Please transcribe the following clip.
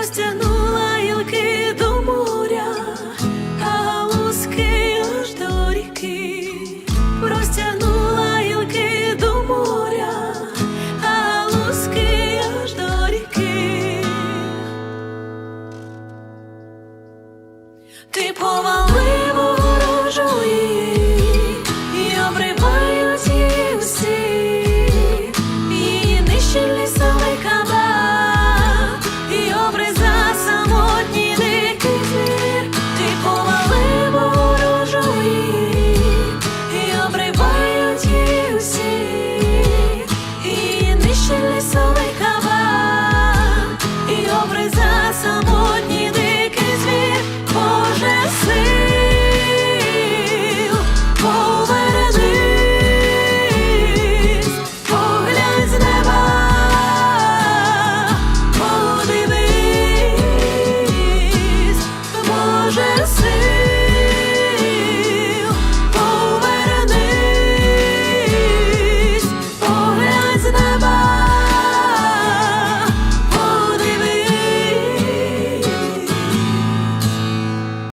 простягнула гілки до моря, а луски аж до ріки, розтягнула гілки до моря, а луски аж до ріки. Ти ворожої So.